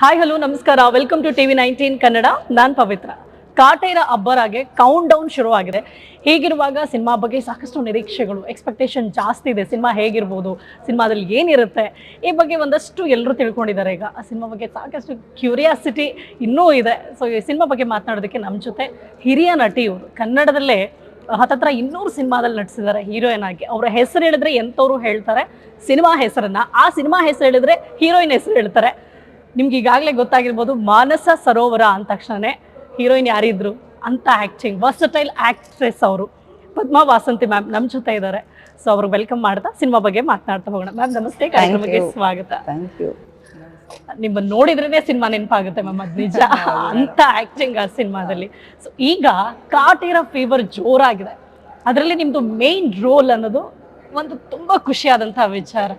Hi hello ನಮಸ್ಕಾರ. Welcome to TV nineteen Kannada ನಾನು ಪವಿತ್ರ. ಕಾಟೇರ ಅಬ್ಬರಾಗೆ ಕೌಂಟ್ ಡೌನ್ ಶುರುವಾಗಿದೆ. ಹೀಗಿರುವಾಗ ಸಿನಿಮಾ ಬಗ್ಗೆ ಸಾಕಷ್ಟು ನಿರೀಕ್ಷೆಗಳು ಎಕ್ಸ್ಪೆಕ್ಟೇಷನ್ ಜಾಸ್ತಿ ಇದೆ. ಸಿನಿಮಾ ಹೇಗಿರ್ಬೋದು, ಸಿನಿಮಾದಲ್ಲಿ ಏನಿರುತ್ತೆ, ಈ ಬಗ್ಗೆ ಒಂದಷ್ಟು ಎಲ್ಲರೂ ತಿಳ್ಕೊಂಡಿದ್ದಾರೆ. ಈಗ ಆ ಸಿನಿಮಾ ಬಗ್ಗೆ ಸಾಕಷ್ಟು ಕ್ಯೂರಿಯಾಸಿಟಿ ಇನ್ನೂ ಇದೆ. ಸೊ ಈ ಸಿನಿಮಾ ಬಗ್ಗೆ ಮಾತನಾಡೋದಕ್ಕೆ ನಮ್ಮ ಜೊತೆ ಹಿರಿಯ ನಟಿ ಇವರು ಕನ್ನಡದಲ್ಲೇ ಹತ್ತತ್ರ ಇನ್ನೂರು ಸಿನಿಮಾದಲ್ಲಿ ನಟಿಸಿದ್ದಾರೆ ಹೀರೋಯಿನ್ ಆಗಿ. ಅವರ ಹೆಸರು ಹೇಳಿದ್ರೆ ಎಂಥವ್ರು ಹೇಳ್ತಾರೆ, ಸಿನಿಮಾ ಹೆಸರನ್ನ. ಆ ಸಿನಿಮಾ ಹೆಸರು ಹೇಳಿದ್ರೆ ಹೀರೋಯಿನ್ ಹೆಸರು ಹೇಳ್ತಾರೆ. ನಿಮ್ಗೆ ಈಗಾಗಲೇ ಗೊತ್ತಾಗಿರ್ಬೋದು ಮಾನಸ ಸರೋವರ ಅಂದ ತಕ್ಷಣನೇ ಹೀರೋಯಿನ್ ಯಾರಿದ್ರು ಅಂತ ಆ್ಯಕ್ಟಿಂಗ್ ವರ್ಸಟೈಲ್ ಆಕ್ಟ್ರೆಸ್ ಅವರು. ಪದ್ಮಾ ವಾಸಂತಿ ಮ್ಯಾಮ್ ನಮ್ಮ ಜೊತೆ ಇದ್ದಾರೆ ಸೊ ಅವ್ರಿಗೆ ವೆಲ್ಕಮ್ ಮಾಡ್ತಾ ಸಿನಿಮಾ ಬಗ್ಗೆ ಮಾತನಾಡ್ತಾ ಹೋಗೋಣ. ಮ್ಯಾಮ್ ನಮಸ್ತೆ ಕಾರ್ಯಕ್ರಮಕ್ಕೆ. ಸ್ವಾಗತ. ನಿಮ್ಮನ್ನ ನೋಡಿದ್ರೇನೆ ಸಿನಿಮಾ ನೆನಪಾಗುತ್ತೆ ಮ್ಯಾಮ್ ಅದು ನಿಜ. ಅಂತ ಆಕ್ಟಿಂಗ್ ಆ ಸಿನಿಮಾದಲ್ಲಿ. ಸೊ ಈಗ ಕಾಟೇರ ಫೀವರ್ ಜೋರಾಗಿದೆ. ಅದರಲ್ಲಿ ನಿಮ್ದು ಮೇನ್ ರೋಲ್ ಅನ್ನೋದು ಒಂದು ತುಂಬಾ ಖುಷಿಯಾದಂತಹ ವಿಚಾರ.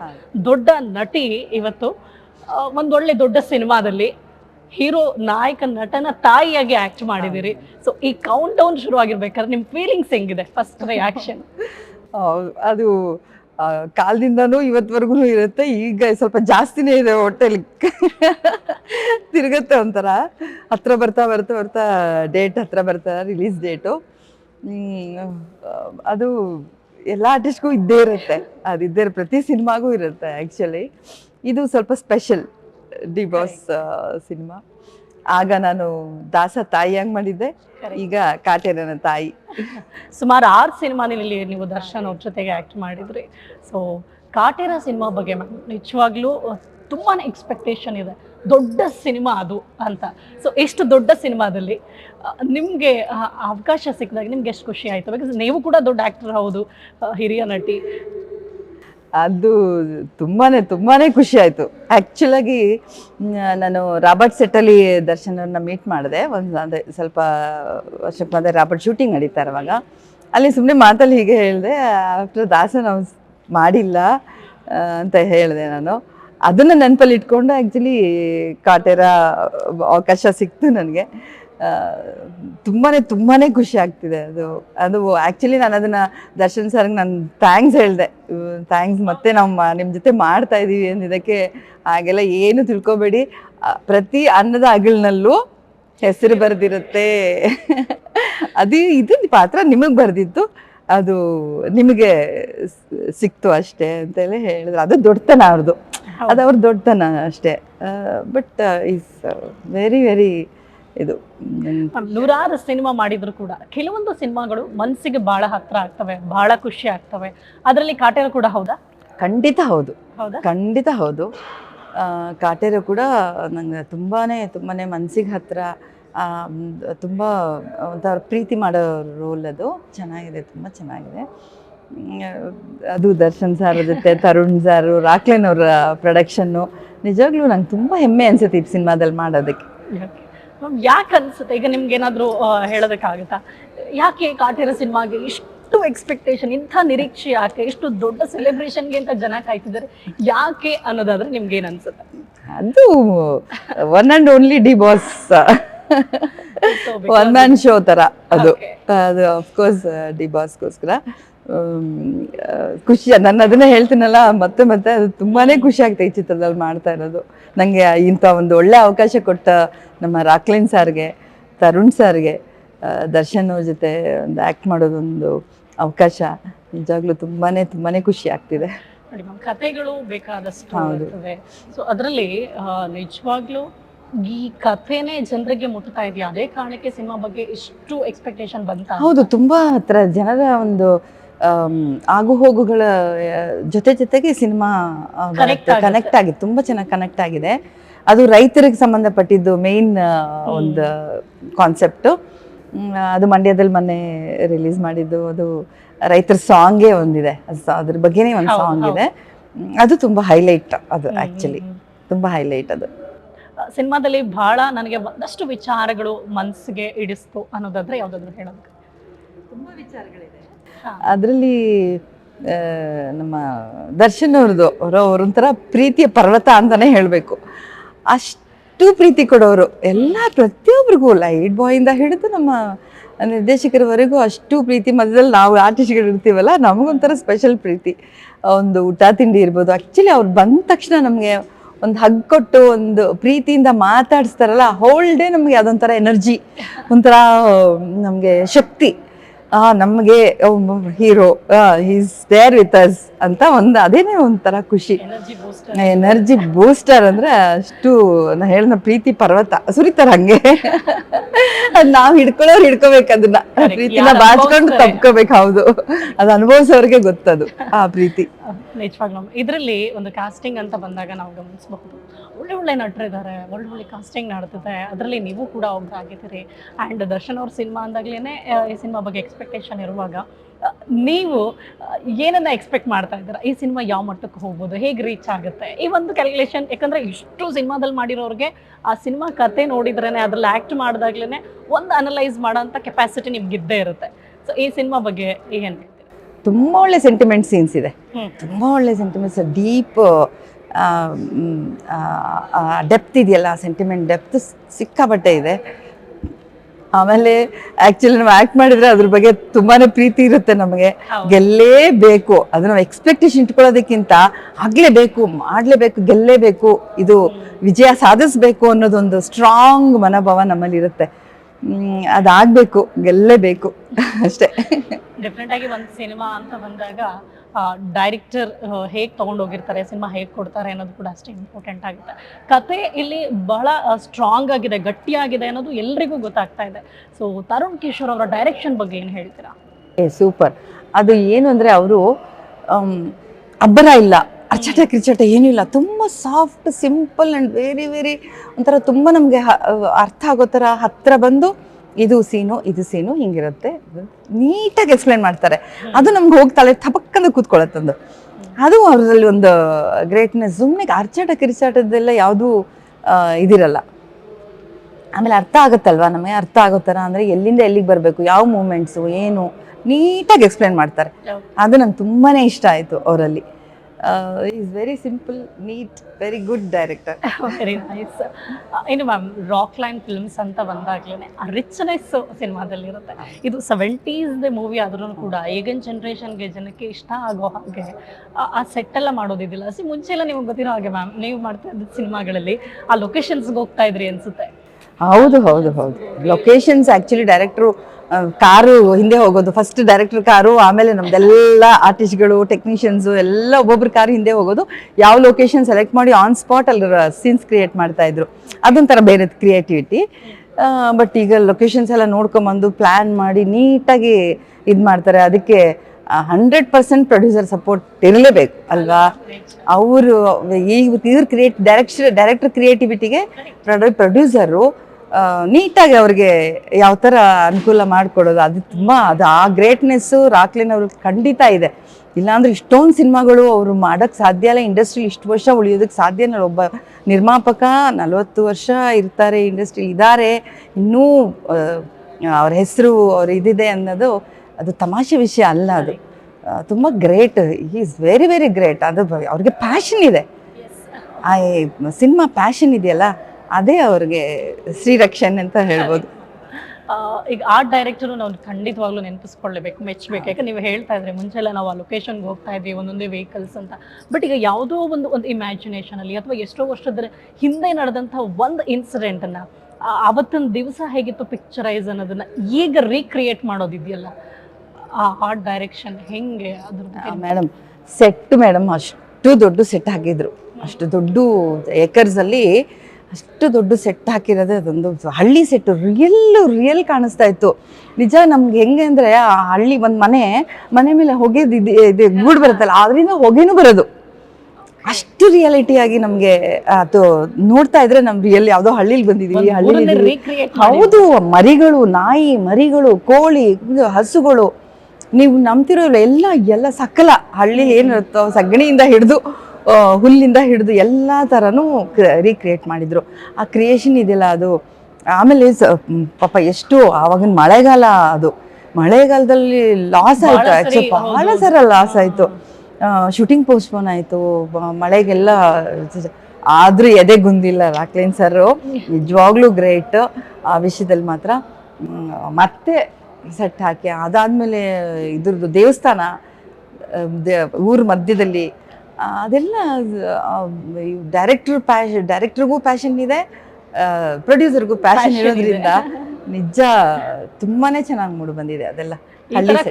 ದೊಡ್ಡ ನಟಿ ಇವತ್ತು ಒಂದೊಳ್ಳೆ ದೊಡ್ಡ ಸಿನಿಮಾದಲ್ಲಿ ಹೀರೋ ನಾಯಕ ನಟನ ತಾಯಿಯಾಗಿ ಆಕ್ಟ್ ಮಾಡಿದಿರಿ ಸೊ ಈ ಕೌಂಟ್ ಡೌನ್ ಶುರುವಾಗಿರ್ಬೇಕಾದ್ರೆ ನಿಮ್ಮ ನಿಮ್ ಫೀಲಿಂಗ್ಸ್ ಹೆಂಗಿದೆ? ಫಸ್ಟ್ ರಿಯಾಕ್ಷನ್ ಅದು ಕಾಲದಿಂದನೂ ಇವತ್ವರೆಗೂ ಇರುತ್ತೆ. ಈಗ ಸ್ವಲ್ಪ ಜಾಸ್ತಿನೇ ಇದೆ ಹೊಟ್ಟೆಲಿ ತಿರುಗತ್ತೆ ಒಂಥರ. ಹತ್ರ ಬರ್ತಾ ಬರ್ತಾ ಬರ್ತಾ ಡೇಟ್ ಹತ್ರ ಬರ್ತಾ ರಿಲೀಸ್ ಡೇಟು ಅದು ಎಲ್ಲ ಆರ್ಟಿಸ್ಟ್ಗೂ ಇದ್ದೇ ಇರುತ್ತೆ. ಅದು ಇದ್ದೇ. ಪ್ರತಿ ಸಿನಿಮಾಗೂ ಇರುತ್ತೆ ಆ್ಯಕ್ಚುಲಿ ಇದು ಸ್ವಲ್ಪ ಸ್ಪೆಷಲ್ ಡಿ ಬಾಸ್ ಸಿನಿಮಾ ಆಗ ನಾನು ದಾಸ ತಾಯಿಯಾಗಿ ಮಾಡಿದ್ದೆ. ಈಗ ಕಾಟೇರನ ತಾಯಿ. ಸುಮಾರು ಆರು ಸಿನಿಮಾನಲ್ಲಿ ನೀವು ದರ್ಶನ್ ಅವ್ರ ಜೊತೆಗೆ ಆ್ಯಕ್ಟ್ ಮಾಡಿದ್ರಿ. ಸೊ ಕಾಟೇರ ಸಿನಿಮಾ ಬಗ್ಗೆ ಮ್ಯಾಮ್ ನಿಜವಾಗ್ಲೂ ತುಂಬಾ ಎಕ್ಸ್ಪೆಕ್ಟೇಷನ್ ಇದೆ. ದೊಡ್ಡ ಸಿನಿಮಾ ಅದು ಅಂತ. ಸೊ ಎಷ್ಟು ದೊಡ್ಡ ಸಿನಿಮಾದಲ್ಲಿ ನಿಮಗೆ ಅವಕಾಶ ಸಿಕ್ಕಿದಾಗ ನಿಮ್ಗೆ ಎಷ್ಟು ಖುಷಿ ಆಯಿತು? ಬಿಕಾಸ್ ನೀವು ಕೂಡ ದೊಡ್ಡ ಆ್ಯಕ್ಟರ್ ಹೌದು ಹಿರಿಯ ನಟಿ. ಅದು ತುಂಬಾ ತುಂಬಾ ಖುಷಿ ಆಯಿತು. ಆ್ಯಕ್ಚುಲಾಗಿ ನಾನು ರಾಬರ್ಟ್ ಸೆಟ್ಟಲ್ಲಿ ದರ್ಶನ್ ಅವ್ರನ್ನ ಮೀಟ್ ಮಾಡಿದೆ. ಒಂದು ಅಂದರೆ ಸ್ವಲ್ಪ ವರ್ಷಕ್ಕೆ ಮುಂದೆ ರಾಬರ್ಟ್ ಶೂಟಿಂಗ್ ನಡೀತಾ ಇರುವಾಗ. ಅಲ್ಲಿ ಸುಮ್ಮನೆ ಮಾತಲ್ಲಿ ಹೀಗೆ ಹೇಳಿದೆ ಆಫ್ಟರ್ ದಾಸ ನಾವು ಮಾಡಿಲ್ಲ ಅಂತ ಹೇಳಿದೆ ನಾನು. ಅದನ್ನು ನೆನಪಲ್ಲಿ ಇಟ್ಕೊಂಡು ಆ್ಯಕ್ಚುಲಿ ಕಾಟೇರ ಅವಕಾಶ ಸಿಕ್ತು ನನಗೆ. ತುಂಬಾ ತುಂಬಾ ಖುಷಿ ಆಗ್ತಿದೆ. ಅದು ಅದು ಆ್ಯಕ್ಚುಲಿ ನಾನು ಅದನ್ನು ದರ್ಶನ್ ಸರ್ಗೆ ನಾನು ಥ್ಯಾಂಕ್ಸ್ ಹೇಳಿದೆ. ಥ್ಯಾಂಕ್ಸ್ ಮತ್ತೆ ನಮ್ಮ ನಿಮ್ಮ ಜೊತೆ ಮಾಡ್ತಾ ಇದ್ದೀವಿ ಅಂದಿದ್ದಕ್ಕೆ ಹಾಗೆಲ್ಲ ಏನು ತಿಳ್ಕೊಬೇಡಿ. ಪ್ರತಿ ಅನ್ನದ ಅಗಲಿನಲ್ಲೂ ಹೆಸರು ಬರೆದಿರುತ್ತೆ. ಅದು, ಇದು ಪಾತ್ರ ನಿಮಗೆ ಬರೆದಿತ್ತು. ಅದು ನಿಮಗೆ ಸಿಕ್ತು ಅಷ್ಟೇ ಅಂತೇಳಿ ಹೇಳಿದ್ರು. ಅದು ದೊಡ್ಡತನ ಅವ್ರದ್ದು ಅದು ಅವ್ರ ದೊಡ್ಡತನ ಅಷ್ಟೇ. ಬಟ್ ಇಸ್ ವೆರಿ ವೆರಿ ಇದು ನೂರಾರು ಸಿನಿಮಾ ಮಾಡಿದ್ರು ಕೂಡ. ಕೆಲವೊಂದು ಸಿನಿಮಾಗಳು ಮನಸ್ಸಿಗೆ ಬಹಳ ಹತ್ರ ಆಗ್ತವೆ ಬಹಳ ಖುಷಿ ಆಗ್ತವೆ. ಅದರಲ್ಲಿ ಕಾಟೇರ ಕೂಡ ಹೌದಾ? ಖಂಡಿತ ಹೌದು. ಹೌದಾ? ಖಂಡಿತ ಹೌದು. ಕಾಟೇರು ಕೂಡ ನಂಗೆ ತುಂಬಾ ತುಂಬಾ ಮನಸ್ಸಿಗೆ ಹತ್ರ ತುಂಬ ಒಂಥರ ಪ್ರೀತಿ ಮಾಡೋ ರೋಲ್ ಅದು. ಚೆನ್ನಾಗಿದೆ ತುಂಬ ಚೆನ್ನಾಗಿದೆ. ಅದು ದರ್ಶನ್ ಸಾರ್ ಜೊತೆ ತರುಣ್ ಸಾರು ರಾಕ್ಲೇನ್ ಅವರ ಪ್ರೊಡಕ್ಷನ್ನು ನಿಜವಾಗ್ಲೂ ನಂಗೆ ತುಂಬ ಹೆಮ್ಮೆ ಅನಿಸುತ್ತೆ ಈ ಸಿನಿಮಾದಲ್ಲಿ ಮಾಡೋದಕ್ಕೆ. ಮ್ಯಾಮ್ ಯಾಕೆ ಅನ್ಸುತ್ತೆ? ಈಗ ನಿಮ್ಗೆ ಏನಾದರೂ ಹೇಳೋದಕ್ಕಾಗುತ್ತಾ? ಯಾಕೆ ಕಾಟೇರ ಸಿನಿಮಾಗೆ ಇಷ್ಟು ಎಕ್ಸ್ಪೆಕ್ಟೇಷನ್ ಇಂಥ ನಿರೀಕ್ಷೆ ಯಾಕೆ ಇಷ್ಟು ದೊಡ್ಡ ಸೆಲೆಬ್ರೇಷನ್ಗೆ ಅಂತ ಜನ ಕಾಯ್ತಿದ್ದಾರೆ? ಯಾಕೆ ಅನ್ನೋದಾದ್ರೆ ನಿಮ್ಗೆ ಏನ್ ಅನ್ಸುತ್ತೆ? ಅದು one and only D boss one man show ತರ ಅದು. ಅದು ಅಫ್ಕೋರ್ಸ್ ಡಿ ಬಾಸ್ಗೋಸ್ಕರ ಖುಷಿ. ನಾನು ಅದನ್ನೇ ಹೇಳ್ತೀನಲ್ಲ ಮತ್ತೆ ಮತ್ತೆ ಅದು ತುಂಬಾನೇ ಖುಷಿ ಆಗ್ತದೆ ಈ ಚಿತ್ರದಲ್ಲಿ ಮಾಡ್ತಾ ಇರೋದು. ನನಗೆ ಇಂಥ ಒಂದು ಒಳ್ಳೆ ಅವಕಾಶ ಕೊಟ್ಟ ನಮ್ಮ ರಾಕ್ಲಿನ್ ಸಾರ್ಗೆ ತರುಣ್ ಸಾರ್ಗೆ ದರ್ಶನ್ ಅವ್ರ ಜೊತೆ ಒಂದು ಆ್ಯಕ್ಟ್ ಮಾಡೋದೊಂದು ಅವಕಾಶ ನಿಜವಾಗ್ಲೂ ತುಂಬಾನೇ ತುಂಬಾನೇ ಖುಷಿ ಆಗ್ತಿದೆ. ನೋಡಿ ಮ್ಯಾಮ್ ಕಥೆಗಳು ಬೇಕಾದಷ್ಟು ಹೌದು. ಇರ್ತವೆ ಸೊ ಅದರಲ್ಲಿ ನಿಜವಾಗ್ಲೂ ಈ ಕಥೆನೇ ಜನರಿಗೆ ಮುಟ್ತಾ ಇದೆಯಾ? ಅದೇ ಕಾರಣಕ್ಕೆ ಸಿನಿಮಾ ಬಗ್ಗೆ ಇಷ್ಟು ಎಕ್ಸ್ಪೆಕ್ಟೇಷನ್ ಬಂತ? ಹೌದು ತುಂಬಾ ಹತ್ರ ಜನರ ಒಂದು ಆಗು ಹೋಗುಗಳ ಜೊತೆ ಜೊತೆಗೆ ಸಿನಿಮಾ ಕನೆಕ್ಟ್ ಆಗಿದೆ. ತುಂಬಾ ಚೆನ್ನಾಗಿ ಕನೆಕ್ಟ್ ಆಗಿದೆ. ಅದು ರೈತರಿಗೆ ಸಂಬಂಧಪಟ್ಟಿದ್ದು ಮೇನ್ ಒಂದು ಕಾನ್ಸೆಪ್ಟು ಅದು ಮಂಡ್ಯದಲ್ಲಿ ಮೊನ್ನೆ ರಿಲೀಸ್ ಮಾಡಿದ್ದು. ಅದು ರೈತರ ಸಾಂಗೇ ಒಂದಿದೆ. ಅದು ಅದ್ರ ಬಗ್ಗೆನೇ ಒಂದು ಸಾಂಗ್ ಇದೆ. ಅದು ತುಂಬಾ ಹೈಲೈಟ್ ಅದು ಆ್ಯಕ್ಚುಲಿ ಆಕ್ಚುಲಿ ತುಂಬಾ ಹೈಲೈಟ್ ಅದು. ಸಿನಿಮಾದಲ್ಲಿ ಬಹಳ ನನಗೆ ಒಂದಷ್ಟು ವಿಚಾರಗಳು ಮನಸ್ಸಿಗೆ ಇಡಿಸ್ತು ಅನ್ನೋದಾದ್ರೆ ಯಾವ್ದಾದ್ರು ಹೇಳೋದು ಅದರಲ್ಲಿ ನಮ್ಮ ದರ್ಶನ್ ಅವ್ರದ್ದು, ಅವರು, ಅವ್ರೊಂಥರ ಪ್ರೀತಿಯ ಪರ್ವತ ಅಂತಾನೆ ಹೇಳಬೇಕು. ಅಷ್ಟು ಪ್ರೀತಿ ಕೊಡೋರು. ಎಲ್ಲ ಪ್ರತಿಯೊಬ್ಬರಿಗೂ ಲೈಟ್ ಬಾಯಿಂದ ಹಿಡಿದು ನಮ್ಮ ನಿರ್ದೇಶಕರವರೆಗೂ ಅಷ್ಟು ಪ್ರೀತಿ. ಮಧ್ಯದಲ್ಲಿ ನಾವು ಆರ್ಟಿಸ್ಟ್ಗಳು ಇರ್ತೀವಲ್ಲ, ನಮಗೊಂಥರ ಸ್ಪೆಷಲ್ ಪ್ರೀತಿ. ಒಂದು ಊಟ ತಿಂಡಿ ಇರ್ಬೋದು. ಆ್ಯಕ್ಚುಲಿ ಅವ್ರು ಬಂದ ತಕ್ಷಣ ನಮಗೆ ಒಂದು ಹಗ್ ಕೊಟ್ಟು, ಒಂದು ಪ್ರೀತಿಯಿಂದ ಮಾತಾಡಿಸ್ತಾರಲ್ಲ ಹೋಲ್ ಡೇ ನಮಗೆ ಅದೊಂಥರ ಎನರ್ಜಿ ಒಂಥರ, ನಮಗೆ ಶಕ್ತಿ. ನಮಗೆ hero is there with us ಅಂತ ಒಂದು ಅದೇನೇ ಒಂಥರ ಖುಷಿ. ಎನರ್ಜಿ ಬೂಸ್ಟ್ ಎನರ್ಜಿ ಬೂಸ್ಟರ್ ಅಂದ್ರೆ ಅಷ್ಟು ನಾ ಹೇಳಿದ ಪ್ರೀತಿ ಪರ್ವತ ಸುರಿತಾರ ಹಂಗೆ. ಅದ್ ನಾವ್ ಹಿಡ್ಕೊಳ್ಳೋರು ಹಿಡ್ಕೋಬೇಕು ಅದನ್ನ. ಪ್ರೀತಿನ ಬಾಚ್ಕೊಂಡು? ತಪ್ಕೋಬೇಕು ಹೌದು. ಅದು ಅನುಭವಿಸೋರ್ಗೆ ಗೊತ್ತದು ಆ ಪ್ರೀತಿ. ನಿಜವಾಗ್ಲೂ. ಇದರಲ್ಲಿ ಒಂದು ಕಾಸ್ಟಿಂಗ್ ಅಂತ ಬಂದಾಗ ನಾವು ಗಮನಿಸಬಹುದು. ಒಳ್ಳೆ ಒಳ್ಳೆ ನಟರು ಇದ್ದಾರೆ ಒಳ್ಳೆ ಒಳ್ಳೆ ಕಾಸ್ಟಿಂಗ್ ನಡೆದಿದೆ ಅದರಲ್ಲಿ ನೀವು ಕೂಡ ಒಬ್ಬರಾಗಿದ್ದೀರಿ ಆ್ಯಂಡ್ ದರ್ಶನ್ ಅವ್ರ ಸಿನಿಮಾ ಅಂದಾಗ್ಲೇ ಈ ಸಿನಿಮಾ ಬಗ್ಗೆ ಎಕ್ಸ್ಪೆಕ್ಟೇಷನ್ ಇರುವಾಗ ನೀವು ಏನನ್ನ ಎಕ್ಸ್ಪೆಕ್ಟ್ ಮಾಡ್ತಾ ಇದ್ದೀರಾ? ಈ ಸಿನಿಮಾ ಯಾವ ಮಟ್ಟಕ್ಕೆ ಹೋಗ್ಬೋದು? ಹೇಗೆ ರೀಚ್ ಆಗುತ್ತೆ? ಈ ಒಂದು ಕ್ಯಾಲ್ಕುಲೇಷನ್ ಯಾಕಂದ್ರೆ ಇಷ್ಟು ಸಿನಿಮಾದಲ್ಲಿ ಮಾಡಿರೋರಿಗೆ ಆ ಸಿನಿಮಾ ಕತೆ ನೋಡಿದ್ರೇ ಅದ್ರಲ್ಲಿ ಆ್ಯಕ್ಟ್ ಮಾಡಿದಾಗ್ಲೇ ಒಂದು ಅನಲೈಸ್ ಮಾಡೋಂಥ ಕೆಪಾಸಿಟಿ ನಿಮ್ಗೆ ಇದ್ದೇ ಇರುತ್ತೆ. ಸೊ ಈ ಸಿನಿಮಾ ಬಗ್ಗೆ ಏನು ತುಂಬ ಒಳ್ಳೆ ಸೆಂಟಿಮೆಂಟ್ ಸೀನ್ಸ್ ಇದೆ. ತುಂಬ ಒಳ್ಳೆ ಸೆಂಟಿಮೆಂಟ್ಸ್ ಡೀಪ್ ಡೆಪ್ತ್ ಇದೆಯಲ್ಲ ಸೆಂಟಿಮೆಂಟ್ ಡೆಪ್ತ್ ಸಿಕ್ಕಾಪಟ್ಟೆ ಇದೆ. ಆಮೇಲೆ ಆಕ್ಚುಲಿ ನಾವು ಆಕ್ಟ್ ಮಾಡಿದ್ರೆ ಅದ್ರ ಬಗ್ಗೆ ತುಂಬಾನೇ ಪ್ರೀತಿ ಇರುತ್ತೆ ನಮಗೆ. ಗೆಲ್ಲಲೇಬೇಕು ಗೆಲ್ಲೇಬೇಕು. ಅದು ನಾವು ಎಕ್ಸ್ಪೆಕ್ಟೇಷನ್ ಇಟ್ಕೊಳ್ಳೋದಕ್ಕಿಂತ ಆಗ್ಲೇಬೇಕು ಮಾಡ್ಲೇಬೇಕು ಗೆಲ್ಲೇಬೇಕು. ಇದು ವಿಜಯ ಸಾಧಿಸ್ಬೇಕು ಅನ್ನೋದೊಂದು ಸ್ಟ್ರಾಂಗ್ ಮನೋಭಾವ ನಮ್ಮಲ್ಲಿ ಇರುತ್ತೆ ಅದಾಗ್ಬೇಕು ಗೆಲ್ಲೇಬೇಕು. ಅಷ್ಟೇ. ಡಿಫ್ರೆಂಟ್ ಆಗಿ ಒಂದು ಸಿನಿಮಾ ಅಂತ ಬಂದಾಗ ಡೈರೆಕ್ಟರ್ ಹೇಗೆ ತಗೊಂಡೋಗಿರ್ತಾರೆ ಸಿನಿಮಾ ಹೇಗೆ ಕೊಡ್ತಾರೆ ಅನ್ನೋದು ಕೂಡ ಅಷ್ಟೇ ಇಂಪಾರ್ಟೆಂಟ್ ಆಗುತ್ತೆ. ಕತೆ ಇಲ್ಲಿ ಬಹಳ ಸ್ಟ್ರಾಂಗ್ ಆಗಿದೆ ಗಟ್ಟಿಯಾಗಿದೆ ಅನ್ನೋದು ಎಲ್ರಿಗೂ ಗೊತ್ತಾಗ್ತಾ ಇದೆ. ಸೊ ತರುಣ್ ಕಿಶೋರ್ ಅವರ ಡೈರೆಕ್ಷನ್ ಬಗ್ಗೆ ಏನು ಹೇಳ್ತೀರಾ? ಏ ಸೂಪರ್ ಅದು ಏನು ಅಂದರೆ ಅವರು ಅಬ್ಬರ ಇಲ್ಲ. ಅರ್ಚಟ ಕಿರಿಚಾಟ ಏನೂ ಇಲ್ಲ. ತುಂಬ soft simple and very very ಒಂಥರ ತುಂಬ ನಮಗೆ ಅರ್ಥ ಆಗೋ ಥರ ಹತ್ತಿರ ಬಂದು ಇದು ಸೀನು ಇದು ಸೀನು ಹಿಂಗಿರುತ್ತೆ. ನೀಟಾಗಿ ಎಕ್ಸ್ಪ್ಲೈನ್ ಮಾಡ್ತಾರೆ. ಅದು ನಮ್ಗೆ ಹೋಗ್ತಾಳೆ ಥಪಕ್ಕಂದು ಕೂತ್ಕೊಳ್ಳತ್ತಂದು ಅದು ಅವರಲ್ಲಿ ಒಂದು ಗ್ರೇಟ್ನೆಸ್ ಸುಮ್ಮನೆ ಅರ್ಚಾಟ ಕಿರಿಚಾಟದೆಲ್ಲ ಯಾವುದೂ ಇದಿರಲ್ಲ. ಆಮೇಲೆ ಅರ್ಥ ಆಗುತ್ತಲ್ವಾ ನಮಗೆ? ಅರ್ಥ ಆಗೋ ಥರ ಅಂದರೆ ಎಲ್ಲಿಂದ ಎಲ್ಲಿಗೆ ಬರಬೇಕು? ಯಾವ ಮೂಮೆಂಟ್ಸು ಏನು? ನೀಟಾಗಿ ಎಕ್ಸ್ಪ್ಲೇನ್ ಮಾಡ್ತಾರೆ. ಅದು ನಂಗೆ ತುಂಬಾ ಇಷ್ಟ ಆಯಿತು ಅವರಲ್ಲಿ. Is very simple neat very good director very nice ಇನ್ನು ಮ್ಯಾಮ್ ರಾಕ್ ಲೈನ್ ಫಿಲ್ಮ್ಸ್ ಅಂತ ಬಂದಾಗ್ಲೇ ಆ ರಿಚ್ನೆಸ್ ಸಿನಿಮಾದಲ್ಲಿ ಇರುತ್ತೆ. ಇದು ಸೆವೆಂಟೀಸ್ ಮೂವಿ ಆದ್ರೂ ಕೂಡ ಈಗಿನ ಜನ್ರೇಷನ್ಗೆ ಜನಕ್ಕೆ ಇಷ್ಟ ಆಗೋ ಹಾಗೆ ಆ- ಸೆಟ್ಟೆಲ್ಲ ಸೆಟ್ ಎಲ್ಲ ಮಾಡೋದಿದ್ದಿಲ್ಲ ಸಿ ಮುಂಚೆ ಎಲ್ಲ ನಿಮ್ಗೆ ಗೊತ್ತಿರೋ ಹಾಗೆ ಮ್ಯಾಮ್ ನೀವು ಮಾಡ್ತಾ ಇದ್ದ ಸಿನಿಮಾಗಳಲ್ಲಿ ಆ ಲೊಕೇಶನ್ಸ್ಗೆ ಹೋಗ್ತಾ ಇದ್ರಿ ಅನ್ಸುತ್ತೆ. ಹೌದು ಹೌದು ಹೌದು. ಲೊಕೇಶನ್ಸ್ ಆ್ಯಕ್ಚುಲಿ ಡೈರೆಕ್ಟ್ರು ಕಾರು ಹಿಂದೆ ಹೋಗೋದು. ಫಸ್ಟ್ ಡೈರೆಕ್ಟರ್ ಕಾರು, ಆಮೇಲೆ ನಮ್ದೆಲ್ಲ ಆರ್ಟಿಸ್ಟ್ಗಳು ಟೆಕ್ನಿಷಿಯನ್ಸು ಎಲ್ಲ ಒಬ್ಬೊಬ್ರು ಕಾರು ಹಿಂದೆ ಹೋಗೋದು. ಯಾವ ಲೊಕೇಶನ್ ಸೆಲೆಕ್ಟ್ ಮಾಡಿ ಆನ್ ಸ್ಪಾಟ್ ಅಲ್ಲಿ ಸೀನ್ಸ್ ಕ್ರಿಯೇಟ್ ಮಾಡ್ತಾ ಇದ್ರು. ಅದೊಂಥರ ಬೇರೆ ಕ್ರಿಯೇಟಿವಿಟಿ ಬಟ್ ಈಗ ಲೊಕೇಶನ್ಸ್ ಎಲ್ಲ ನೋಡ್ಕೊಂಬಂದು ಪ್ಲ್ಯಾನ್ ಮಾಡಿ ನೀಟಾಗಿ ಇದು ಮಾಡ್ತಾರೆ. ಅದಕ್ಕೆ ಹಂಡ್ರೆಡ್ ಪರ್ಸೆಂಟ್ ಪ್ರೊಡ್ಯೂಸರ್ ಸಪೋರ್ಟ್ ಇರಲೇಬೇಕು, ಅಲ್ವಾ? ಅವರು, ಈ ಇವ್ರು ಕ್ರಿಯೇಟ್ ಡೈರೆಕ್ಷ ಡೈರೆಕ್ಟರ್ ಕ್ರಿಯೇಟಿವಿಟಿಗೆ ಪ್ರೊಡ್ಯೂಸರು ನೀಟಾಗಿ ಅವ್ರಿಗೆ ಯಾವ ಥರ ಅನುಕೂಲ ಮಾಡಿಕೊಡೋದು ಅದು ತುಂಬ ಅದು ಆ ಗ್ರೇಟ್ನೆಸ್ಸು ರಾಕ್ಲಿನ್ ಅವ್ರಿಗೆ ಖಂಡಿತ ಇದೆ. ಇಲ್ಲಾಂದ್ರೆ ಇಷ್ಟೊಂದು ಸಿನಿಮಾಗಳು ಅವರು ಮಾಡೋಕ್ಕೆ ಸಾಧ್ಯ ಇಲ್ಲ. ಇಂಡಸ್ಟ್ರಿ ಇಷ್ಟು ವರ್ಷ ಉಳಿಯೋದಕ್ಕೆ ಸಾಧ್ಯ ಇಲ್ಲ. ಒಬ್ಬ ನಿರ್ಮಾಪಕ ನಲವತ್ತು ವರ್ಷ ಇರ್ತಾರೆ ಇಂಡಸ್ಟ್ರಿ ಇದ್ದಾರೆ ಇನ್ನೂ ಅವ್ರ ಹೆಸರು ಅವ್ರ ಇದಿದೆ ಅನ್ನೋದು ಅದು ತಮಾಷೆ ವಿಷಯ ಅಲ್ಲ ಅದು. ತುಂಬ great is very very great ಅದು ಅವ್ರಿಗೆ ಪ್ಯಾಷನ್ ಇದೆ. ಆ ಸಿನಿಮಾ ಪ್ಯಾಷನ್ ಇದೆಯಲ್ಲ? ಅದೇ ಅವ್ರಿಗೆ ಶ್ರೀರಕ್ಷನ್ ಅಂತ ಹೇಳ್ಬೋದು. ಆ, ಈಗ ಆರ್ಟ್ ಡೈರೆಕ್ಟರು ನಾವು ಖಂಡಿತವಾಗ್ಲೂ ನೆನಪಿಸ್ಕೊಳ್ಳೇಬೇಕು ಮೆಚ್ಚಬೇಕು. ಯಾಕಂದ್ರೆ ನೀವು ಹೇಳ್ತಾ ಇದ್ರೆ ಮುಂಚೆ ಎಲ್ಲ ನಾವು ಆ ಲೊಕೇಶನ್ಗೆ ಹೋಗ್ತಾ ಇದ್ವಿ ಒಂದೊಂದೇ ವೆಹಿಕಲ್ಸ್ ಅಂತ. ಬಟ್ ಈಗ ಯಾವುದೋ ಒಂದು ಒಂದು ಇಮ್ಯಾಜಿನೇಷನ್ ಅಲ್ಲಿ ಅಥವಾ ಎಷ್ಟೋ ವರ್ಷದ ಹಿಂದೆ ನಡೆದಂಥ ಒಂದು ಇನ್ಸಿಡೆಂಟನ್ನು ಅವತ್ತಿನ ದಿವಸ ಹೇಗಿತ್ತು ಪಿಕ್ಚರೈಸ್ ಅನ್ನೋದನ್ನ ಈಗ ರೀಕ್ರಿಯೇಟ್ ಮಾಡೋದಿದೆಯಲ್ಲ ಆ ಆರ್ಟ್ ಡೈರೆಕ್ಷನ್ ಹೆಂಗೆ ಅದ್ರ ಬಗ್ಗೆ? ಮೇಡಮ್ ಸೆಟ್ ಮೇಡಮ್ ಅಷ್ಟು ದೊಡ್ಡ ಸೆಟ್ ಹಾಕಿದ್ರು. ಅಷ್ಟು ದೊಡ್ಡ ಏಕರ್ಸ್ ಅಲ್ಲಿ ಅಷ್ಟು ದೊಡ್ಡ ಸೆಟ್ ಹಾಕಿರೋದೇ ಅದೊಂದು ಹಳ್ಳಿ ಸೆಟ್ ರಿಯಲ್ ರಿಯಲ್ ಕಾಣಿಸ್ತಾ ಇತ್ತು. ನಿಜ ನಮ್ಗೆ ಹೆಂಗೆ ಅಂದ್ರೆ ಆ ಹಳ್ಳಿ ಒಂದು ಮನೆ ಮನೆ ಮೇಲೆ ಹೊಗೆದು ಇದು ಇದು ಗೂಡು ಬರುತ್ತಲ್ಲ ಅದರಿಂದ ಹೊಗೆನೂ ಬರೋದು. ಅಷ್ಟು ರಿಯಾಲಿಟಿ ಆಗಿ ನಮ್ಗೆ ಅದು ನೋಡ್ತಾ ಇದ್ರೆ ನಮ್ ರಿಯಲ್ ಯಾವ್ದೋ ಹಳ್ಳಿಲಿ ಬಂದಿದೀವಿ ಹಳ್ಳಿ ಹೌದು ಮರಿಗಳು ನಾಯಿ ಮರಿಗಳು ಕೋಳಿ ಹಸುಗಳು ನೀವು ನಂಬ್ತಿರೋ ಎಲ್ಲ ಎಲ್ಲ ಸಕಲ ಹಳ್ಳಿ ಏನಿರುತ್ತೋ ಸಗಣಿಯಿಂದ ಹಿಡಿದು ಹುಲ್ಲಿಂದ ಹಿಡಿದು ಎಲ್ಲ ಥರನೂ ರೀಕ್ರಿಯೇಟ್ ಮಾಡಿದರು. ಆ ಕ್ರಿಯೇಷನ್ ಇದೆಯಲ್ಲ ಅದು? ಆಮೇಲೆ ಸ- ಪಾಪ ಎಷ್ಟು ಆವಾಗಿನ ಮಳೆಗಾಲ ಅದು. ಮಳೆಗಾಲದಲ್ಲಿ ಲಾಸ್ ಆಯಿತು ಆ್ಯಕ್ಚುಲಿ ಭಾಳ. ಸಲ ಲಾಸ್ ಆಯಿತು. ಶೂಟಿಂಗ್ ಪೋಸ್ಟ್ಪೋನ್ ಆಯಿತು. ಮಳೆಗೆಲ್ಲ ಆದರೂ ಎದೆ ಗುಂದಿಲ್ಲ ರಾಕ್ಲೈನ್ ಸರು ನಿಜವಾಗ್ಲೂ ಗ್ರೇಟ್ ಆ ವಿಷಯದಲ್ಲಿ ಮಾತ್ರ ಮತ್ತೆ ಸೆಟ್ ಹಾಕಿ. ಅದಾದ್ಮೇಲೆ ಇದ್ರದ್ದು ದೇವಸ್ಥಾನ ಊರ ದೇ- ಊರ್ ಮಧ್ಯದಲ್ಲಿ ಅದೆಲ್ಲ ಡೈರೆಕ್ಟರ್ ಪ್ಯಾಷನ್ ಡೈರೆಕ್ಟರ್ಗೂ ಪ್ಯಾಷನ್ ಇದೆ ಪ್ರೊಡ್ಯೂಸರ್ಗೂ ಪ್ಯಾಷನ್ ಇರೋದ್ರಿಂದ ನಿಜ ತುಂಬಾನೇ ಚೆನ್ನಾಗಿ ಮೂಡಿ ಬಂದಿದೆ ಅದೆಲ್ಲ.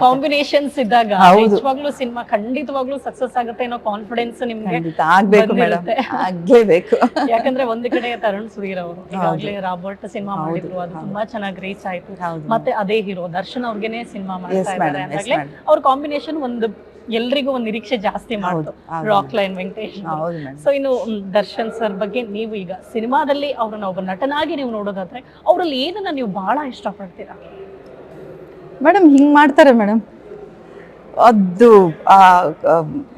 ಕಾಂಬಿನೇಷನ್ಸ್ ಇದ್ದಾಗ. ನಿಜವಾಗ್ಲೂ ಸಿನಿಮಾ ಖಂಡಿತವಾಗ್ಲೂ ಸಕ್ಸಸ್ ಆಗುತ್ತೆ ಅನ್ನೋ ಕಾನ್ಫಿಡೆನ್ಸ್ ನಿಮ್ಗೆ ಆಗ್ಬೇಕು ಮೇಡಮ್ ಆಗ್ಲೇಬೇಕು. ಯಾಕಂದ್ರೆ ಒಂದ್ ಕಡೆ ತರುಣ್ ಸುಧೀರ್ ಅವರು ಈಗಾಗಲೇ ರಾಬರ್ಟ್ ಸಿನಿಮಾ ಮಾಡಿದ್ರು. ಅದು ತುಂಬಾ ಚೆನ್ನಾಗಿ ರೀಚ್ ಆಯ್ತು. ಮತ್ತೆ ಅದೇ ಹೀರೋ ದರ್ಶನ್ ಅವ್ರಿಗೆನೆ ಸಿನಿಮಾ ಮಾಡ್ತಾ ಇದ್ದಾರೆ ಅವ್ರ ಕಾಂಬಿನೇಷನ್ ಒಂದು ಎಲ್ರಿಗೂ ಒಂದು ನಿರೀಕ್ಷೆ ಜಾಸ್ತಿ ಮಾಡ್ತು. ರಾಕ್ ಲೈನ್ ವೆಂಕಟೇಶ್ ಸೊ ಇನ್ನು ದರ್ಶನ್ ಸರ್ ಬಗ್ಗೆ ನೀವು ಈಗ ಸಿನಿಮಾದಲ್ಲಿ ಅವ್ರನ್ನ ಒಬ್ಬ ನಟನಾಗಿ ನೀವು ನೋಡೋದಾದ್ರೆ ಅವರಲ್ಲಿ ಏನನ್ನ ನೀವು ಬಹಳ ಇಷ್ಟಪಡ್ತೀರಾ? ಮೇಡಮ್ ಹಿಂಗ್ ಮಾಡ್ತಾರೆ ಮೇಡಮ್. ಅದು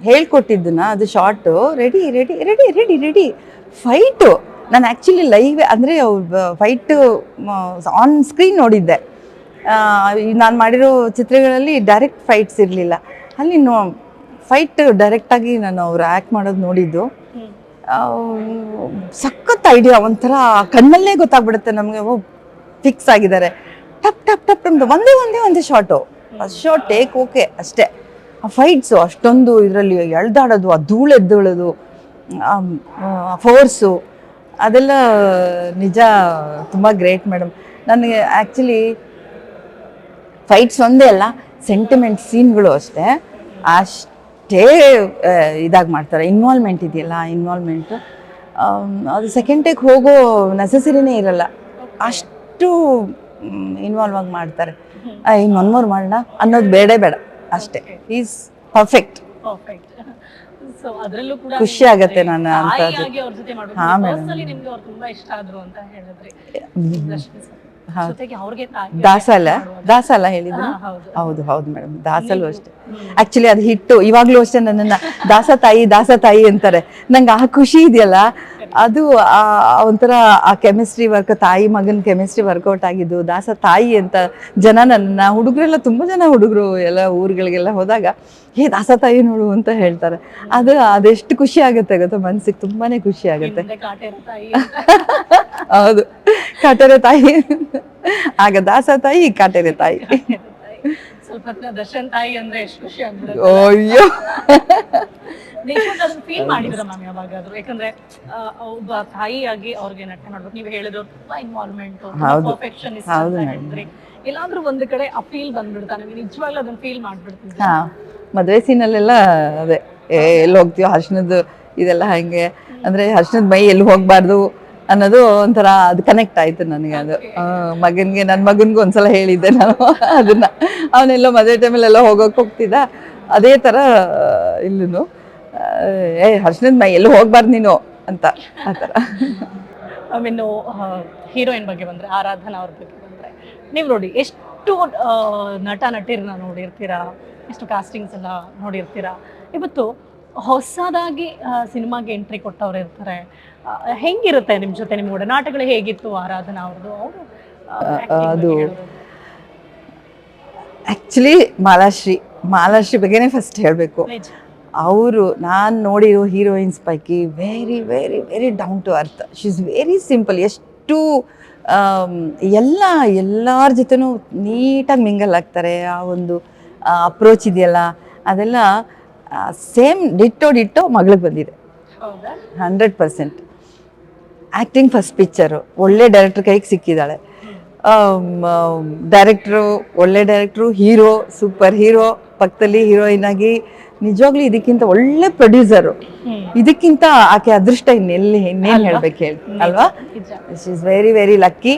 ಹೇಳ್ಕೊಟ್ಟಿದ್ದನ್ನ ಅದು shot ready ready ready ready ready fight ನಾನು ಆ್ಯಕ್ಚುಲಿ ಲೈವ್ ಅಂದರೆ ಫೈಟು ಆನ್ ಸ್ಕ್ರೀನ್ ನೋಡಿದ್ದೆ. ನಾನು ಮಾಡಿರೋ ಚಿತ್ರಗಳಲ್ಲಿ ಡೈರೆಕ್ಟ್ ಫೈಟ್ಸ್ ಇರಲಿಲ್ಲ. ಅಲ್ಲಿ ನೋ ಫೈಟ್ ಡೈರೆಕ್ಟಾಗಿ ನಾನು ಅವ್ರು ಆ್ಯಕ್ಟ್ ಮಾಡೋದು ನೋಡಿದ್ದು. ಸಖತ್ ಐಡಿಯಾ ಒಂಥರ ಕಣ್ಣಲ್ಲೇ ಗೊತ್ತಾಗ್ಬಿಡುತ್ತೆ ನಮಗೆ ಫಿಕ್ಸ್ ಆಗಿದ್ದಾರೆ. ಟಪ್ ಟಪ್ ಟಪ್ ನಮ್ದು, ಒಂದೇ ಒಂದೇ ಒಂದೇ shot first shot take okay ಅಷ್ಟೇ. ಆ ಫೈಟ್ಸು ಅಷ್ಟೊಂದು ಇದರಲ್ಲಿ ಎಳ್ದಾಡೋದು, ಆ ಧೂಳು ಎದ್ದೇಳೋದು ಫೋರ್ಸು ಅದೆಲ್ಲ ನಿಜ, ತುಂಬ ಗ್ರೇಟ್ ಮೇಡಮ್ ನನಗೆ ಆ್ಯಕ್ಚುಲಿ ಫೈಟ್ಸ್ ಒಂದೇ ಅಲ್ಲ ಸೆಂಟಿಮೆಂಟ್ ಸೀನ್ಗಳು ಅಷ್ಟೇ. ಅಷ್ಟೇ ಇದಾಗಿ ಮಾಡ್ತಾರೆ. ಇನ್ವಾಲ್ವ್ಮೆಂಟ್ ಇದೆಯಲ್ಲ ಇನ್ವಾಲ್ವ್ಮೆಂಟು ಅದು ಸೆಕೆಂಡ್ ಟೇಕ್ ಹೋಗೋ ನೆಸೆಸರಿನೇ ಇರಲ್ಲ. ಅಷ್ಟು ಇನ್ವಾಲ್ವ್ ಆಗಿ ಮಾಡ್ತಾರೆ. ಇನ್ನು ಒನ್ ಮೋರ್ ಮಾಡೋಣ? ಅನ್ನೋದು ಬೇಡೇ ಬೇಡ. ಅಷ್ಟೇ. ಈಸ್ ಪರ್ಫೆಕ್ಟ್ ಖುಷಿ ಆಗತ್ತೆ ನಾನು ಅಂತ ಹಾಂ ಮೇಡಮ್. ಜೊತೆಗೆ ಅವ್ರಿಗೆ ತಾಯಿ ದಾಸಲ್ಲ? ದಾಸಲ್ಲ ಹೇಳಿದ್ರು? ಹೌದು. ಹೌದು ಮೇಡಮ್. ದಾಸಲ್ಲೂ ಅಷ್ಟೇ. ಆಕ್ಚುಲಿ ಅದು ಹಿಟ್ಟು. ಇವಾಗ್ಲೂ ಅಷ್ಟೇ ನನ್ನನ್ನ ದಾಸ ತಾಯಿ ದಾಸ ತಾಯಿ ಅಂತಾರೆ. ನಂಗೆ ಆ ಖುಷಿ ಇದೆಯಲ್ಲ? ಅದು ಒಂಥರ ಆ ಕೆಮಿಸ್ಟ್ರಿ ವರ್ಕ್ ತಾಯಿ ಮಗನ ಕೆಮಿಸ್ಟ್ರಿ ವರ್ಕೌಟ್ ಆಗಿದ್ದು ದಾಸ ತಾಯಿ ಅಂತ ಜನ ನನ್ನ ಹುಡುಗರೆಲ್ಲ ತುಂಬ ಜನ ಹುಡುಗರು ಎಲ್ಲ ಊರುಗಳಿಗೆಲ್ಲ ಹೋದಾಗ ಏ ದಾಸ ತಾಯಿ ನೋಡು ಅಂತ ಹೇಳ್ತಾರೆ. ಅದು ಅದೆಷ್ಟು ಖುಷಿ ಆಗುತ್ತೆ ಗೊತ್ತಾ ಮನ್ಸಿಗೆ ತುಂಬಾನೇ ಖುಷಿ ಆಗುತ್ತೆ. ಮುಂದೆ ಕಾಟೇರ ತಾಯಿ. ಹೌದು. ಕಾಟೇರೆ ತಾಯಿ. ಆಗ ದಾಸ ತಾಯಿ ಕಾಟೆರೆ ತಾಯಿ. ಸ್ವಲ್ಪ ದರ್ಶನ್ ತಾಯಿ ಅಂದ್ರೆ ಎಷ್ಟು ಖುಷಿ ಅಯ್ಯೋ. ನಿಜವಾಗ್ಲೂ ಅದನ್ನ ಫೀಲ್ ಮಾಡಿದ್ರ ಮ್ಯಾಮ್ ಯಾವಾಗಾದ್ರೂ? ಯಾಕಂದ್ರೆ ಆ, ಒಬ್ಬ ತಾಯಿಯಾಗಿ ಅವ್ರಿಗೆ ನಟನೆ ಮಾಡ್ಬೇಕು. ನೀವು ಹೇಳಿದ್ರು ತುಂಬಾ ಇನ್ವಾಲ್ವ್ಮೆಂಟ್ ಹೌದು. ಪರ್ಫೆಕ್ಷನಿಸ್ಟ್ ಹೌದು ಅಂತ madam. ಹೇಳಿದ್ರಿ ಎಲ್ಲಾದ್ರೂ ಒಂದ್ ಕಡೆ ಆ ಫೀಲ್ ಬಂದ್ಬಿಡ್ತಾ ನಮಗೆ ನಿಜವಾಗ್ಲೂ ಅದನ್ನ ಫೀಲ್ ಮಾಡ್ಬಿಡ್ತೀನಿ ಹಾ ಮದುವೆ ಸೀನಲ್ಲೆಲ್ಲ ಅದೇ ಏ ಎಲ್ಲಿ ಹೋಗ್ತೀವಿ ಅರ್ಶನದ್ದು ಇದೆಲ್ಲ ಹಂಗೆ. ಅಂದ್ರೆ ಅರ್ಶನದ ಮೈ ಎಲ್ಲಿ ಹೋಗ್ಬಾರ್ದು ಅನ್ನೋದು ಒಂಥರ ಅದು ಕನೆಕ್ಟ್ ಆಯ್ತು ನನಗೆ ಅದು. ಆ, ಮಗನ್ಗೆ ನನ್ನ ಮಗನ್ಗೂ ಒಂದ್ಸಲ ಹೇಳಿದ್ದೆ ನಾನು ಅದನ್ನ. ಅವನೆಲ್ಲೋ ಮದುವೆ ಟೈಮಲ್ಲೆಲ್ಲ ಹೋಗೋಕೆ ಹೋಗ್ತಿದ್ದ. ಅದೇ ಥರ ಇಲ್ಲೂ ಏ ಅರ್ಶನದ ಮೈ ಎಲ್ಲೂ ಹೋಗ್ಬಾರ್ದು ನೀನು ಅಂತ ಆ ಥರ. ಐ ಮೀನ್ ಹೀರೋಯಿನ್ ಬಗ್ಗೆ ಬಂದರೆ ಆರಾಧನಾ ಅವ್ರ ಬಗ್ಗೆ ಬಂದರೆ ನೀವು ನೋಡಿ ಎಷ್ಟು ನಟ ನಟಿರನ್ನ ನೋಡಿರ್ತೀರಾ? ಎಷ್ಟು ಕಾಸ್ಟಿಂಗ್ಸ್ ಎಲ್ಲ ನೋಡಿರ್ತೀರಾ? ಇವತ್ತು ಹೊಸದಾಗಿ ಸಿನಿಮಾಗೆ ಎಂಟ್ರಿ ಕೊಟ್ಟವ್ರು ಇರ್ತಾರೆ. ಹೆಂಗಿರುತ್ತೆ ನಿಮ್ಮ ಜೊತೆ ನಿಮ್ಮ ಒಡನಾಟಗಳು ಹೇಗಿತ್ತು ಆರಾಧನಾ ಅವ್ರದ್ದು? ಅವರು ಅದು- ಆ್ಯಕ್ಚುಲಿ ಮಾಲಾಶ್ರೀ ಮಾಲಾಶ್ರೀ ಬಗ್ಗೆನೇ ಫಸ್ಟ್ ಹೇಳಬೇಕು. ಅವರು ನಾನು ನೋಡಿರೋ ಹೀರೋಯಿನ್ಸ್ ಪೈಕಿ very very very down to earth she is very simple ಎಷ್ಟು ಎಲ್ಲ ಎಲ್ಲರ ಜೊತೆನೂ ನೀಟಾಗಿ ಮಿಂಗಲ್ ಆಗ್ತಾರೆ. ಆ ಒಂದು ಅಪ್ರೋಚ್ ಇದೆಯಲ್ಲ ಅದೆಲ್ಲ ಸೇಮ್ ಡಿಟ್ಟೋ ಡಿಟ್ಟೋ ಮಗಳಿಗೆ ಬಂದಿದೆ. ಹೌದಾ? Hundred percent acting first picture ಒಳ್ಳೆ ಡೈರೆಕ್ಟ್ರ್ ಕೈಗೆ ಸಿಕ್ಕಿದ್ದಾಳೆ. ಡೈರೆಕ್ಟ್ರು ಒಳ್ಳೆ ಡೈರೆಕ್ಟ್ರು ಹೀರೋ ಸೂಪರ್ ಹೀರೋ ಪಕ್ಕದಲ್ಲಿ ಹೀರೋಯಿನ್ ಆಗಿ ನಿಜವಾಗ್ಲೂ ಇದಕ್ಕಿಂತ ಒಳ್ಳೆ ಪ್ರೊಡ್ಯೂಸರ್ ಇದಕ್ಕಿಂತ ಆಕೆ ಅದೃಷ್ಟ ಇನ್ನೆಲ್ಲಿ ಇನ್ನೇನು ಹೇಳ್ಬೇಕು ಹೇಳಿ. ಅಲ್ವಾ? She is very very lucky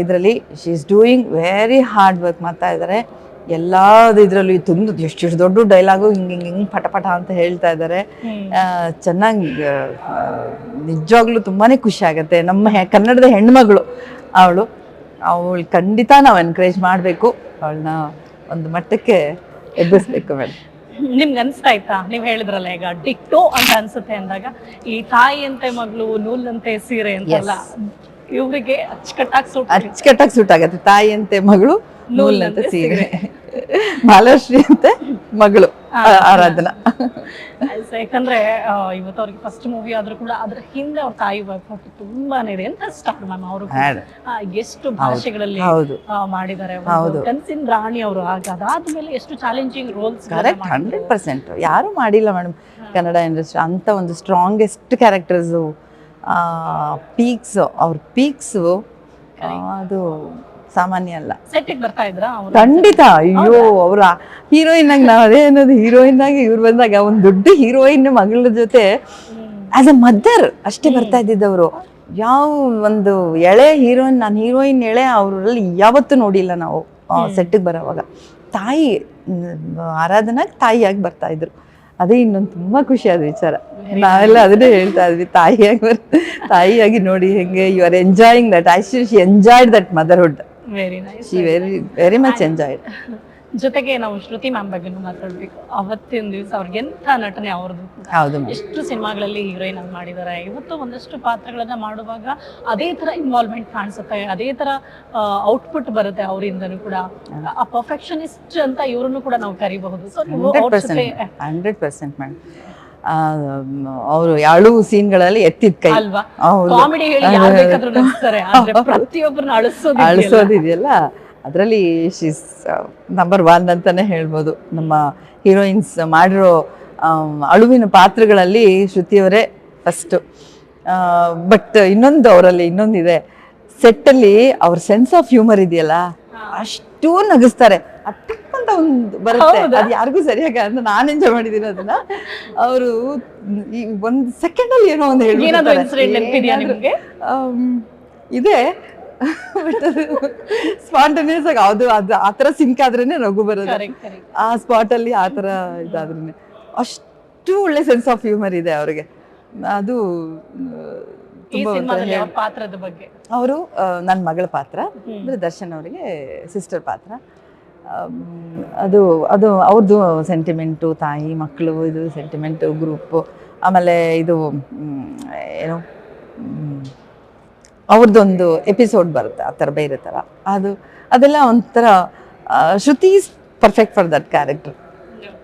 ಇದರಲ್ಲಿ she is doing very hard work ಮಾಡ್ತಾ ಇದ್ದಾರೆ ಎಲ್ಲದ ಇದರಲ್ಲೂ ತುಂಬ ಎಷ್ಟು ಎಷ್ಟು ದೊಡ್ಡ ಡೈಲಾಗು ಹಿಂಗೆ ಹಿಂಗೆ ಹಿಂಗೆ ಪಟ ಪಟ ಅಂತ ಹೇಳ್ತಾ ಇದ್ದಾರೆ. ಚೆನ್ನಾಗಿ ನಿಜವಾಗ್ಲೂ ತುಂಬಾನೇ ಖುಷಿ ಆಗುತ್ತೆ. ನಮ್ಮ ಕನ್ನಡದ ಹೆಣ್ಮಗಳು ಅವಳು. ಅವಳು ಖಂಡಿತ ನಾವು ಎನ್ಕರೇಜ್ ಮಾಡಬೇಕು. ಅವಳನ್ನ ಒಂದು ಮಟ್ಟಕ್ಕೆ ಎಬ್ಬಿಸ್ಬೇಕು ಮೇಡಮ್ ನಿಮ್ಗೆ ಅನ್ಸ್ತಾ ಇತ್ತಾ ನೀವು ಹೇಳಿದ್ರಲ್ಲ ಈಗ ಡಿಕ್ಟೋ ಅಂತ ಅನ್ಸುತ್ತೆ ಅಂದಾಗ ಈ ತಾಯಿಯಂತೆ ಮಗಳು ನೂಲಂತೆ ಸೀರೆ ಅಂತೆಲ್ಲ ಇವರಿಗೆ ಅಚ್ಚುಕಟ್ಟಾಗಿ ಸೂಟ್ ಅಚ್ಚುಕಟ್ಟಾಗಿ ಸೂಟ್ ಆಗತ್ತೆ. ತಾಯಿಯಂತೆ ಮಗಳು ನೂಲ್ನಂತೆ ಸೀರೆ. ಮಾಲಶ್ರೀ ಅಂತೆ ಮಗಳು. ಆರಾಧನಾ. ಯಾಕಂದ್ರೆ ಇವತ್ತು ಅವ್ರಿಗೆ ಫಸ್ಟ್ ಮೂವಿ ಆದ್ರೂ ಕೂಡ ಅದ್ರ ಹಿಂದೆ ಅವ್ರ ತಾಯಿ ವೈಫ್ ತುಂಬಾನೇ ಇದೆ. ಅಂತ ಸ್ಟಾರ್ ಮ್ಯಾಮ್ ಅವರು. ಎಷ್ಟು ಭಾಷೆಗಳಲ್ಲಿ ಮಾಡಿದ್ದಾರೆ. ಕನ್ಸಿನ್ ರಾಣಿ ಅವರು ಆಗ ಅದಾದ್ಮೇಲೆ ಎಷ್ಟು challenging roles correct hundred percent ಯಾರು ಮಾಡಿಲ್ಲ ಮೇಡಮ್ ಕನ್ನಡ ಇಂಡಸ್ಟ್ರಿ ಅಂತ ಒಂದು ಸ್ಟ್ರಾಂಗೆಸ್ಟ್ ಕ್ಯಾರೆಕ್ಟರ್ಸು ಪೀಕ್ಸ್ ಅವ್ರ ಪೀಕ್ಸು ಅದು ಸಾಮಾನ್ಯ ಅಲ್ಲ. ಸೆಟ್ಟಿಗೆ ಬರ್ತಾ ಇದ್ರ ಅವರು? ಖಂಡಿತ. ಅಯ್ಯೋ ಅವ್ರ ಹೀರೋಯಿನ್ ಆಗಿ ನಾವು ಅದೇ ಅನ್ನೋದು ಹೀರೋಯಿನ್ ಆಗಿ ಇವ್ರು ಬಂದಾಗ ಒಂದು ದೊಡ್ಡ ಹೀರೋಯಿನ್ ಮಗಳ ಜೊತೆ ಆಸ್ ಎ ಮದರ್ ಅಷ್ಟೇ ಬರ್ತಾ ಇದ್ದಿದ್ದವರು. ಯಾವ ಒಂದು ಎಳೆ ಹೀರೋಯಿನ್ ನಾನು ಹೀರೋಯಿನ್ ಎಳೆ ಅವರಲ್ಲಿ ಯಾವತ್ತೂ ನೋಡಿಲ್ಲ ನಾವು ಸೆಟ್ಟಿಗೆ ಬರೋವಾಗ. ತಾಯಿ ಮ್, ಆರಾಧನಾಗ್ ತಾಯಿಯಾಗಿ ಬರ್ತಾ ಇದ್ರು. ಅದೇ ಇನ್ನೊಂದು ತುಂಬಾ ಖುಷಿಯಾದ ವಿಚಾರ. ನಾವೆಲ್ಲ ಅದನ್ನೇ ಹೇಳ್ತಾ ಇದ್ವಿ ತಾಯಿಯಾಗಿ ಬರ್ ತಾಯಿಯಾಗಿ ನೋಡಿ ಹೆಂಗೆ you are enjoying that I she enjoyed that motherhood very nice she very very much enjoyed ಜೊತೆಗೆ ನಾವು ಶ್ರುತಿ ಮ್ಯಾಮ್ ಬಗ್ಗೆ ಮಾತಾಡ್ಬೇಕು. ಅವತ್ತಿನ ದಿವಸ ಅವ್ರಿಗೆ ಎಂಥ ನಟನೆ ಅವ್ರದ್ದು ಹೌದು ಎಷ್ಟು ಸಿನಿಮಾಗಳಲ್ಲಿ ಹೀರೋಯಿನ್ ಆಗಿ ಮಾಡಿದ್ದಾರೆ. ಇವತ್ತು ಒಂದಷ್ಟು ಪಾತ್ರಗಳನ್ನ ಮಾಡುವಾಗ ಅದೇ ತರ ಇನ್ವಾಲ್ವ್ಮೆಂಟ್ ಕಾಣಿಸುತ್ತೆ. ಅದೇ ತರ ಔಟ್ಪುಟ್ ಬರುತ್ತೆ ಅವರಿಂದನೂ ಕೂಡ. ಆ ಪರ್ಫೆಕ್ಷನಿಸ್ಟ್ ಅಂತ ಇವರನ್ನು ಕೂಡ ನಾವು ಕರಿಬಹುದು. ಸೊ ನೀವು hundred percent ma'am hundred percent madam ಅವರು ಯಾಳು ಸೀನ್ಗಳಲ್ಲಿ ಎತ್ತಿದ ಕೈ. ಅಳಿಸೋದಿದೆಯಲ್ಲ ಅದರಲ್ಲಿ ಶೀಸ್ ನಂಬರ್ ಒನ್ ಅಂತಾನೆ ಹೇಳ್ಬೋದು. ನಮ್ಮ ಹೀರೋಯಿನ್ಸ್ ಮಾಡಿರೋ ಅಳುವಿನ ಪಾತ್ರಗಳಲ್ಲಿ ಶ್ರುತಿಯವರೇ ಫಸ್ಟು ಬಟ್ ಇನ್ನೊಂದು ಅವರಲ್ಲಿ ಇನ್ನೊಂದಿದೆ. ಸೆಟ್ಟಲ್ಲಿ ಅವ್ರ ಸೆನ್ಸ್ ಆಫ್ ಹ್ಯೂಮರ್ ಇದೆಯಲ್ಲ? ಅಷ್ಟು ನಗಿಸ್ತಾರೆ. ಅಂತ ಒಂದು ಬರುತ್ತೆ. ಅದು ಯಾರಿಗೂ ಸರಿಯಾಗಿ ಅಂದ್ರೆ ನಾನು ಎಂಜಾಯ್ ಮಾಡಿದ್ದೀನಿ ಅದನ್ನ. ಅವರು ಈ ಒಂದು ಸೆಕೆಂಡ್ ಅಲ್ಲಿ ಏನೋ ಒಂದು ಹೇಳಿ ಇದೆ. ಬಟ್ ಅದು ಸ್ಪಾಂಟೇನಿಯಸ್ ಆಗಿ ಅದು ಅದು ಆ ಥರ ಸಿಂಕ್ ಆದ್ರೇನೆ ನಗು ಬರೋದು. ಆ ಸ್ಪಾಟ್ ಅಲ್ಲಿ ಆ ಥರ ಇದಾದ್ರೇನೆ. ಅಷ್ಟು ಒಳ್ಳೆ ಸೆನ್ಸ್ ಆಫ್ ಹ್ಯೂಮರ್ ಇದೆ ಅವ್ರಿಗೆ. ಅದು ಪಾತ್ರದ ಬಗ್ಗೆ. ಅವರು ನನ್ನ ಮಗಳ ಪಾತ್ರ ಅಂದ್ರೆ ದರ್ಶನ್ ಅವರಿಗೆ ಸಿಸ್ಟರ್ ಪಾತ್ರ. ಅದು ಅದು ಅವ್ರದ್ದು ಸೆಂಟಿಮೆಂಟು ತಾಯಿ ಮಕ್ಕಳು ಇದು ಸೆಂಟಿಮೆಂಟು ಗ್ರೂಪು ಆಮೇಲೆ ಇದು ಏನು ಅವ್ರದ್ದೊಂದು ಎಪಿಸೋಡ್ ಬರುತ್ತೆ ಆ ಥರ ಬೇರೆ ಥರ. ಅದು ಅದೆಲ್ಲ ಒಂಥರ Shruti is perfect for that character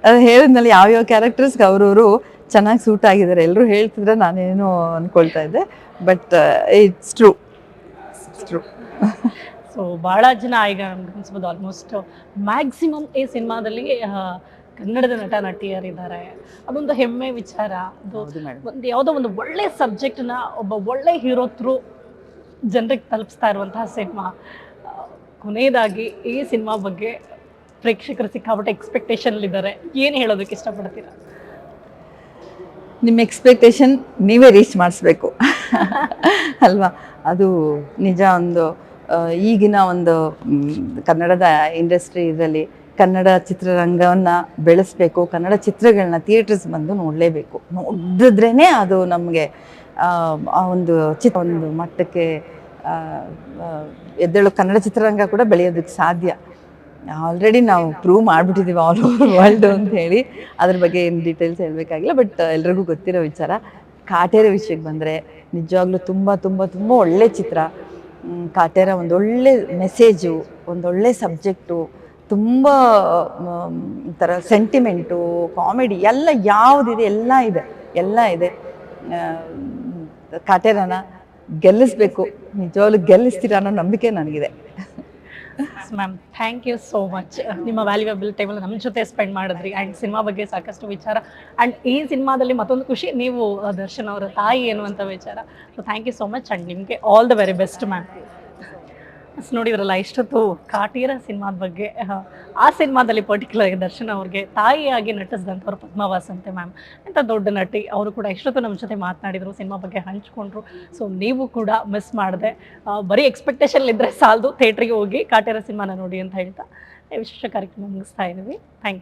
ಅದು ಹೇಳಿದ್ಮೇಲೆ ಯಾವ್ಯಾವ ಕ್ಯಾರೆಕ್ಟರ್ಸ್ಗೆ ಅವರವರು ಚೆನ್ನಾಗಿ ಸೂಟ್ ಆಗಿದ್ದಾರೆ ಎಲ್ಲರೂ ಹೇಳ್ತಿದ್ರೆ ನಾನೇನು ಅಂದ್ಕೊಳ್ತಾ ಇದ್ದೆ. But it's true true so ಭಾಳ ಜನ ಈಗ ನಮ್ಗೆ ಅನ್ಸ್ಬೋದು ಆಲ್ಮೋಸ್ಟ್ ಮ್ಯಾಕ್ಸಿಮಮ್ ಈ ಸಿನಿಮಾದಲ್ಲಿ ಕನ್ನಡದ ನಟ ನಟಿಯರಿದ್ದಾರೆ ಅದೊಂದು ಹೆಮ್ಮೆ ವಿಚಾರ. ಅದು ಒಂದು ಯಾವುದೋ ಒಂದು ಒಳ್ಳೆ ಸಬ್ಜೆಕ್ಟ್ನ ಒಬ್ಬ ಒಳ್ಳೆ ಹೀರೋ ಥ್ರೂ ಜನರಿಗೆ ತಲುಪಿಸ್ತಾ ಇರುವಂತಹ ಸಿನಿಮಾ. ಕೊನೆಯದಾಗಿ ಈ ಸಿನಿಮಾ ಬಗ್ಗೆ ಪ್ರೇಕ್ಷಕರು ಸಿಕ್ಕಾಪಟ್ಟೆ ಎಕ್ಸ್ಪೆಕ್ಟೇಷನ್ ಇದ್ದಾರೆ. ಏನು ಹೇಳೋದಕ್ಕೆ ಇಷ್ಟಪಡ್ತೀರಾ? ನಿಮ್ಮ ಎಕ್ಸ್ಪೆಕ್ಟೇಷನ್ ನೀವೇ ರೀಚ್ ಮಾಡಿಸ್ಬೇಕು. ಅಲ್ವಾ? ಅದು ನಿಜ ಒಂದು ಈಗಿನ ಒಂದು ಕನ್ನಡದ ಇಂಡಸ್ಟ್ರಿ ಇದರಲ್ಲಿ ಕನ್ನಡ ಚಿತ್ರರಂಗವನ್ನು ಬೆಳೆಸಬೇಕು, ಕನ್ನಡ ಚಿತ್ರಗಳನ್ನ ಥಿಯೇಟರ್ಸ್ ಬಂದು ನೋಡಲೇಬೇಕು. ನೋಡಿದ್ರೇ ಅದು ನಮಗೆ, ಆ ಒಂದು ಚಿತ್ರ, ಒಂದು ಮಟ್ಟಕ್ಕೆ ಎದ್ದೇಳು ಕನ್ನಡ ಚಿತ್ರರಂಗ ಕೂಡ ಬೆಳೆಯೋದಕ್ಕೆ ಸಾಧ್ಯ. ಆಲ್ರೆಡಿ ನಾವು ಪ್ರೂವ್ ಮಾಡಿಬಿಟ್ಟಿದ್ದೀವಿ ಆಲ್ ಓವರ್ ವರ್ಲ್ಡ್ ಅಂತ ಹೇಳಿ. ಅದ್ರ ಬಗ್ಗೆ ಏನು ಡೀಟೇಲ್ಸ್ ಹೇಳಬೇಕಾಗಿಲ್ಲ ಬಟ್ ಎಲ್ರಿಗೂ ಗೊತ್ತಿರೋ ವಿಚಾರ. ಕಾಟೇರ ವಿಷಯಕ್ಕೆ ಬಂದರೆ ನಿಜವಾಗ್ಲೂ ತುಂಬ ತುಂಬ ತುಂಬ ಒಳ್ಳೆ ಚಿತ್ರ. ಕಾಟೇರ ಒಂದೊಳ್ಳೆ ಮೆಸೇಜು ಒಂದೊಳ್ಳೆ ಸಬ್ಜೆಕ್ಟು ತುಂಬ ಒಂಥರ ಸೆಂಟಿಮೆಂಟು ಕಾಮಿಡಿ ಎಲ್ಲ ಯಾವುದಿದೆ, ಎಲ್ಲ ಇದೆ ಎಲ್ಲ ಇದೆ. ಕಾಟೇರನ ಗೆಲ್ಲಿಸ್ಬೇಕು. ನಿಜವಾಗ್ಲೂ ಗೆಲ್ಲಿಸ್ತೀರ ಅನ್ನೋ ನಂಬಿಕೆ ನನಗಿದೆ. Ma'am thank you so much ನಿಮ್ಮ ವ್ಯಾಲ್ಯೂಯಬಲ್ ಟೈಮಲ್ಲಿ ನಮ್ಮ ಜೊತೆ ಸ್ಪೆಂಡ್ ಮಾಡಿದ್ರಿ. ಆ್ಯಂಡ್ ಸಿನಿಮಾ ಬಗ್ಗೆ ಸಾಕಷ್ಟು ವಿಚಾರ. ಆ್ಯಂಡ್ ಈ ಸಿನಿಮಾದಲ್ಲಿ ಮತ್ತೊಂದು ಖುಷಿ, ನೀವು ದರ್ಶನ್ ಅವರ ತಾಯಿ ಎನ್ನುವಂಥ ವಿಚಾರ. So thank you so much and ನಿಮಗೆ all the very best ma'am ನೋಡಿದ್ರಲ್ಲ ಇಷ್ಟೊತ್ತು ಕಾಟೀರ ಸಿನಿಮಾದ ಬಗ್ಗೆ ಆ, ಸಿನಿಮಾದಲ್ಲಿ ಪರ್ಟಿಕ್ಯುಲರ್ ದರ್ಶನ್ ಅವ್ರಿಗೆ ತಾಯಿಯಾಗಿ ನಟಿಸಿದಂಥವ್ರು ಪದ್ಮಾವಾಸ್ ಅಂತೆ ಮ್ಯಾಮ್ ಅಂತ ದೊಡ್ಡ ನಟಿ ಅವರು ಕೂಡ ಇಷ್ಟೊತ್ತು ನಮ್ಮ ಜೊತೆ ಮಾತನಾಡಿದರು ಸಿನಿಮಾ ಬಗ್ಗೆ ಹಂಚ್ಕೊಂಡ್ರು. ಸೊ ನೀವು ಕೂಡ ಮಿಸ್ ಮಾಡಿದೆ. ಬರೀ ಎಕ್ಸ್ಪೆಕ್ಟೇಷನ್ ಇದ್ದರೆ ಸಾಲದು ಥೇಟ್ರಿಗೆ ಹೋಗಿ ಕಾಟೇರ ಸಿನಿಮಾನ ನೋಡಿ ಅಂತ ಹೇಳ್ತಾ ವಿಶೇಷ ಕಾರ್ಯಕ್ರಮ ಮುಗಿಸ್ತಾ ಇದ್ದೀವಿ. Thank you